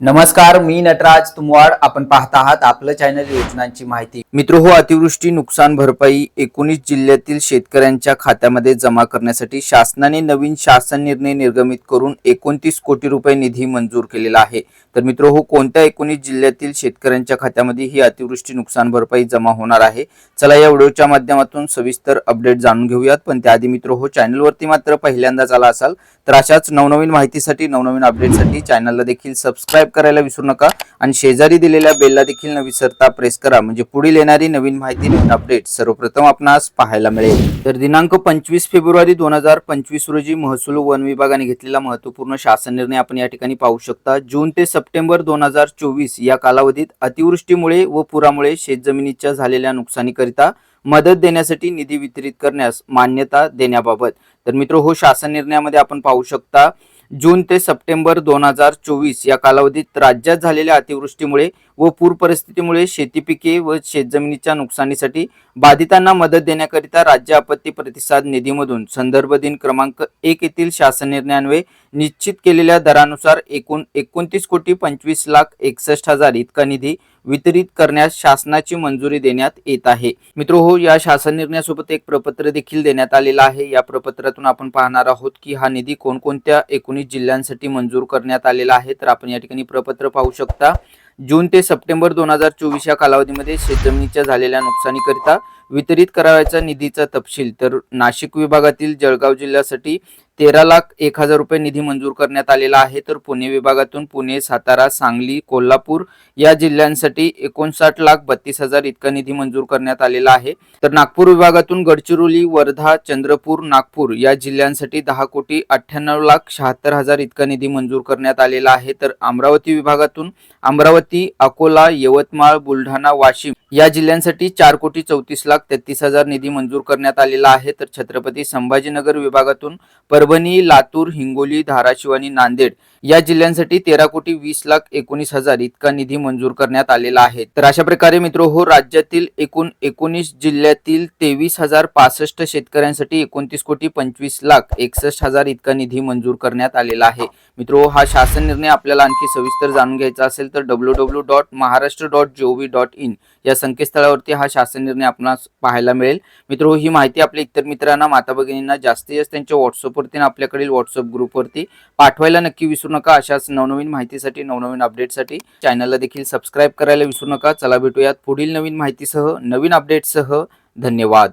नमस्कार मी नटराज तुमवाड. आपण पाहत आहात आपलं चॅनल योजनांची माहिती. मित्र हो अतिवृष्टी नुकसान भरपाई एकोणीस जिल्ह्यातील शेतकऱ्यांच्या खात्यामध्ये जमा करण्यासाठी शासनाने नवीन शासन निर्णय निर्गमित करून एकोणतीस कोटी रुपये निधी मंजूर केलेला आहे. तर मित्र हो कोणत्या एकोणीस जिल्ह्यातील शेतकऱ्यांच्या खात्यामध्ये ही अतिवृष्टी नुकसान भरपाई जमा होणार आहे? चला या व्हिडिओच्या माध्यमातून सविस्तर अपडेट जाणून घेऊयात. पण त्याआधी मित्र हो चॅनलवरती मात्र पहिल्यांदाच आला असाल तर अशाच नवनवीन माहितीसाठी नवनवीन अपडेटसाठी चॅनलला देखील सबस्क्राईब करायला विसरू नका. आणि शेजारी दिलेल्या बेलला देखील न विसरता प्रेस करा. म्हणजे पुढील येणारी नवीन माहिती नवीन अपडेट सर्वप्रथम आपणास पाहायला मिळेल. तर दिनांक पंचवीस फेब्रुवारी दोन हजार पंचवीस रोजी महसूल वन विभागाने घेतलेला महत्त्वपूर्ण शासन निर्णय आपण या ठिकाणी पाहू शकता. जून ते सप्टेंबर दोन हजार चोवीस या कालावधीत अतिवृष्टीमुळे व पुरामुळे शेतजमिनीच्या झालेल्या नुकसानीकरिता मदत देण्यासाठी निधी वितरित करण्यास मान्यता देण्याबाबत. तर मित्र हो शासन निर्णयामध्ये आपण पाहू शकता जून ते सप्टेंबर दोन हजार चोवीस या कालावधीत राज्यात झालेल्या अतिवृष्टीमुळे व पूर परिस्थितीमुळे शेती पिके व शेतजमिनीच्या नुकसानीसाठी बाधितांना मदत देण्याकरिता राज्य आपत्ती प्रतिसाद निधीमधून संदर्भ दिन क्रमांक एक येथील शासन निर्णयान्वये निश्चित केलेल्या दरानुसार एकूण एकोणतीस कोटी पंचवीस लाख एकसष्ट हजार इतका निधी वितरित करण्यास शासनाची मंजुरी देण्यात येत आहे. मित्र हो या शासन निर्णयासोबत एक प्रपत्र देखील देण्यात आलेलं आहे. या प्रपत्रातून आपण पाहणार आहोत की हा निधी कोणकोणत्या एकोणीस जिल्ह्यांसाठी मंजूर करण्यात आलेला आहे. तर आपण या ठिकाणी प्रपत्र पाहू शकता. जून ते सप्टेंबर दोन हजार चोवीस या कालावधीमध्ये शेतजमिनीच्या झालेल्या नुकसानीकरिता वितरित करावयाचा निधीचा तपशील. तर नाशिक विभागातील जळगाव जिल्ह्यासाठी तेरा लाख एक हजार रुपये निधी मंजूर करण्यात आलेला आहे. तर पुणे विभागातून पुणे सातारा सांगली कोल्हापूर या जिल्ह्यांसाठी एकोणसाठ लाख बत्तीस हजार इतका निधी मंजूर करण्यात आलेला आहे. तर नागपूर विभागातून गडचिरोली वर्धा चंद्रपूर नागपूर या जिल्ह्यांसाठी दहा कोटी अठ्ठ्याण्णव लाख शहात्तर हजार इतका निधी मंजूर करण्यात आलेला आहे. तर अमरावती विभागातून अमरावती अकोला यवतमाळ बुलढाणा वाशिम या जिल्ह्यांसाठी चार कोटी चौतीस लाख तेहतीस हजार निधी मंजूर करण्यात आलेला आहे. तर छत्रपती संभाजीनगर विभागातून परभणी लातूर हिंगोली धाराशिव आणि नांदेड या जिल्ह्यांसाठी तेरा कोटी वीस लाख एकोणीस हजार इतका निधी मंजूर करण्यात आलेला आहे. तर अशा प्रकारे मित्र हो राज्यातील एकूण एकोणीस जिल्ह्यातील तेवीस हजार पासष्ट शेतकऱ्यांसाठी एकोणतीस कोटी पंचवीस लाख एकसष्ट हजार इतका निधी मंजूर करण्यात आलेला आहे. मित्र हा शासन निर्णय आपल्याला आणखी सविस्तर जाणून घ्यायचा असेल तर W W dot Maharashtra dot gov dot in या संकेतस्थळावरती हा शासन निर्णय आपणास पाहायला मिळेल. मित्र ही माहिती आपल्या इतर मित्रांना माता भगिनींना जास्तीत जास्त त्यांच्या व्हॉट्सअपवरती आपल्याकडील व्हॉट्सअप ग्रुपवरती पाठवायला नक्की विसरू नका. अशाच नवनवीन माहितीसाठी नवनवीन अपडेटसाठी चॅनलला देखील सबस्क्राईब करायला विसरू नका. चला भेटूयात पुढील नवीन माहितीसह नवीन अपडेटसह धन्यवाद.